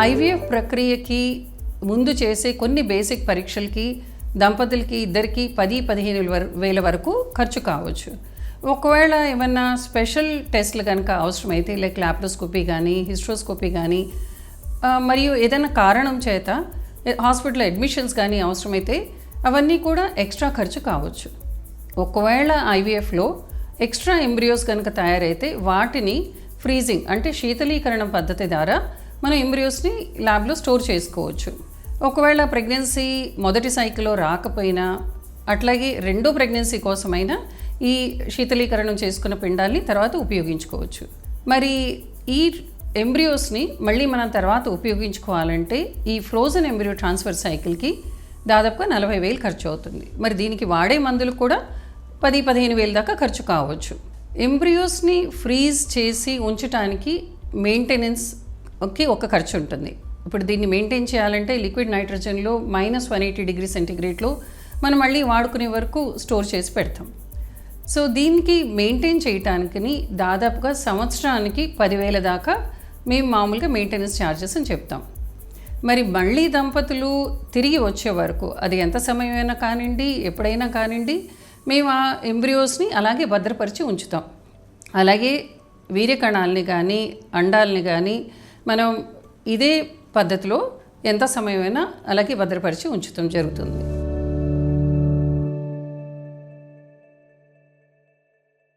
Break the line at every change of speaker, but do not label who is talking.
IVF ప్రక్రియకి ముందు చేసే కొన్ని బేసిక్ పరీక్షలకి దంపతులకి ఇద్దరికి పది పదిహేను వేల వరకు ఖర్చు కావచ్చు. ఒకవేళ ఏమన్నా స్పెషల్ టెస్ట్లు కనుక అవసరమైతే లైక్ లాప్రోస్కోపీ కానీ హిస్ట్రోస్కోపీ కానీ మరియు ఏదైనా కారణం చేత హాస్పిటల్ అడ్మిషన్స్ కానీ అవసరమైతే అవన్నీ కూడా ఎక్స్ట్రా ఖర్చు కావచ్చు. ఒకవేళ ఐవీఎఫ్లో ఎక్స్ట్రా ఎంబ్రియోస్ కనుక తయారైతే వాటిని ఫ్రీజింగ్ అంటే శీతలీకరణ పద్ధతి ద్వారా మనం ఎంబ్రియోస్ని ల్యాబ్లో స్టోర్ చేసుకోవచ్చు. ఒకవేళ ప్రెగ్నెన్సీ మొదటి సైకిల్లో రాకపోయినా అట్లాగే రెండో ప్రెగ్నెన్సీ కోసమైనా ఈ శీతలీకరణం చేసుకున్న పిండాల్ని తర్వాత ఉపయోగించుకోవచ్చు. మరి ఈ ఎంబ్రియోస్ని మళ్ళీ మనం తర్వాత ఉపయోగించుకోవాలంటే ఈ ఫ్రోజన్ ఎంబ్రియో ట్రాన్స్ఫర్ సైకిల్కి దాదాపుగా నలభై వేలు ఖర్చు అవుతుంది. మరి దీనికి వాడే మందులు కూడా పది పదిహేను వేలు దాకా ఖర్చు కావచ్చు. ఎంబ్రియోస్ని ఫ్రీజ్ చేసి ఉంచడానికి ఓకే ఒక ఖర్చు ఉంటుంది ఇప్పుడు దీన్ని మెయింటైన్ చేయాలంటే లిక్విడ్ నైట్రోజన్లో మైనస్ వన్ ఎయిటీ డిగ్రీ సెంటిగ్రేడ్లో మనం మళ్ళీ వాడుకునే వరకు స్టోర్ చేసి పెడతాం. సో దీనికి మెయింటైన్ చేయటానికి దాదాపుగా సంవత్సరానికి పదివేల దాకా మేము మామూలుగా మెయింటెనెన్స్ ఛార్జెస్ అని చెప్తాం. మరి మళ్ళీ దంపతులు తిరిగి వచ్చే వరకు అది ఎంత సమయమైనా కానివ్వండి ఎప్పుడైనా కానివ్వండి మేము ఆ ఎంబ్రియోస్ని అలాగే భద్రపరిచి ఉంచుతాం. అలాగే వీర్యకణాలని కానీ అండాలని కానీ మనం ఇదే పద్ధతిలో ఎంత సమయమైనా అలాగే భద్రపరిచి ఉంచడం జరుగుతుంది.